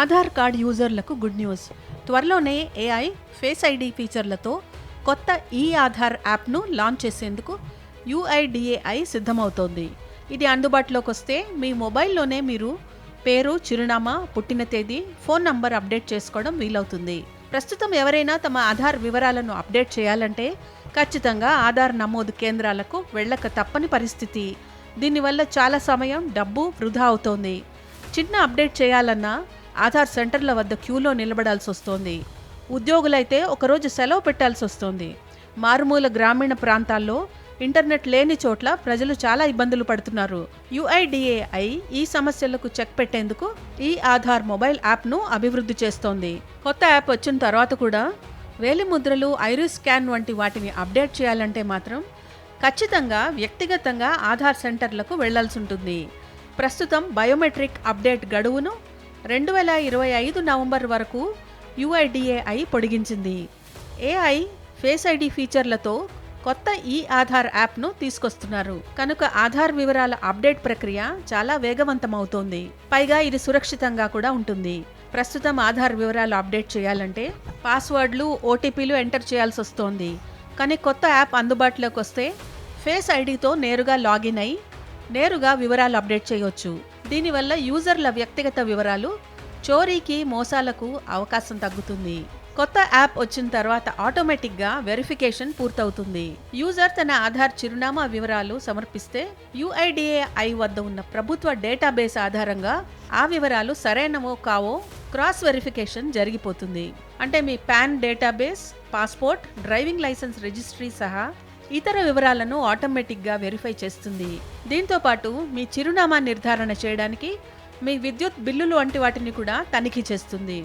Aadhaar card యూజర్లకు good news. త్వరలోనే AI face ID ఫీచర్లతో కొత్త ఈ ఆధార్ యాప్ను లాంచ్ చేసేందుకు యుఐడిఏఐ సిద్ధమవుతోంది. ఇది అందుబాటులోకి వస్తే మీ మొబైల్లోనే మీరు పేరు చిరునామా పుట్టిన తేదీ ఫోన్ నంబర్ అప్డేట్ చేసుకోవడం వీలవుతుంది. ప్రస్తుతం ఎవరైనా తమ ఆధార్ వివరాలను అప్డేట్ చేయాలంటే ఖచ్చితంగా ఆధార్ నమోదు కేంద్రాలకు వెళ్ళక తప్పని పరిస్థితి. దీనివల్ల చాలా సమయం డబ్బు వృధా అవుతోంది. చిన్న అప్డేట్ చేయాలన్నా ఆధార్ సెంటర్ల వద్ద క్యూలో నిలబడాల్సి వస్తోంది. ఉద్యోగులైతే ఒకరోజు సెలవు పెట్టాల్సి వస్తోంది. మారుమూల గ్రామీణ ప్రాంతాల్లో ఇంటర్నెట్ లేని చోట్ల ప్రజలు చాలా ఇబ్బందులు పడుతున్నారు. యుఐడిఏఐ ఈ సమస్యలకు చెక్ పెట్టేందుకు ఈ ఆధార్ మొబైల్ యాప్ను అభివృద్ధి చేస్తోంది. కొత్త యాప్ వచ్చిన తర్వాత కూడా వేలిముద్రలు ఐరిస్ స్కాన్ వంటి వాటిని అప్డేట్ చేయాలంటే మాత్రం ఖచ్చితంగా వ్యక్తిగతంగా ఆధార్ సెంటర్లకు వెళ్ళాల్సి ఉంటుంది. ప్రస్తుతం బయోమెట్రిక్ అప్డేట్ గడువును రెండు వేల ఇరవై ఐదు నవంబర్ వరకు యుఐడిఏఐ పొడిగించింది. ఏఐ ఫేస్ ఐడి ఫీచర్లతో కొత్త ఈ ఆధార్ యాప్ను తీసుకొస్తున్నారు. కనుక ఆధార్ వివరాల అప్డేట్ ప్రక్రియ చాలా వేగవంతమవుతోంది. పైగా ఇది సురక్షితంగా కూడా ఉంటుంది. ప్రస్తుతం ఆధార్ వివరాలు అప్డేట్ చేయాలంటే పాస్వర్డ్లు ఓటీపీలు ఎంటర్ చేయాల్సి వస్తోంది. కానీ కొత్త యాప్ అందుబాటులోకి వస్తే ఫేస్ ఐడితో నేరుగా లాగిన్ అయి నేరుగా వివరాలు అప్డేట్ చేయొచ్చు. దీనివల్ల యూజర్ల వ్యక్తిగత వివరాలు చోరీకి మోసాలకు అవకాశం తగ్గుతుంది. కొత్త యాప్ వచ్చిన తర్వాత ఆటోమేటిక్గా వెరిఫికేషన్ పూర్తవుతుంది. యూజర్ తన ఆధార్ చిరునామా వివరాలు సమర్పిస్తే యుఐడిఏఐ వద్ద ఉన్న ప్రభుత్వ డేటాబేస్ ఆధారంగా ఆ వివరాలు సరైనవో కావో క్రాస్ వెరిఫికేషన్ జరిగిపోతుంది. అంటే మీ PAN database passport driving licence registry సహా ఇతర వివరాలను ఆటోమేటిక్గా వెరిఫై చేస్తుంది. దీంతో పాటు మీ చిరునామా నిర్ధారణ చేయడానికి మీ విద్యుత్ బిల్లులు వంటి వాటిని కూడా తనిఖీ చేస్తుంది.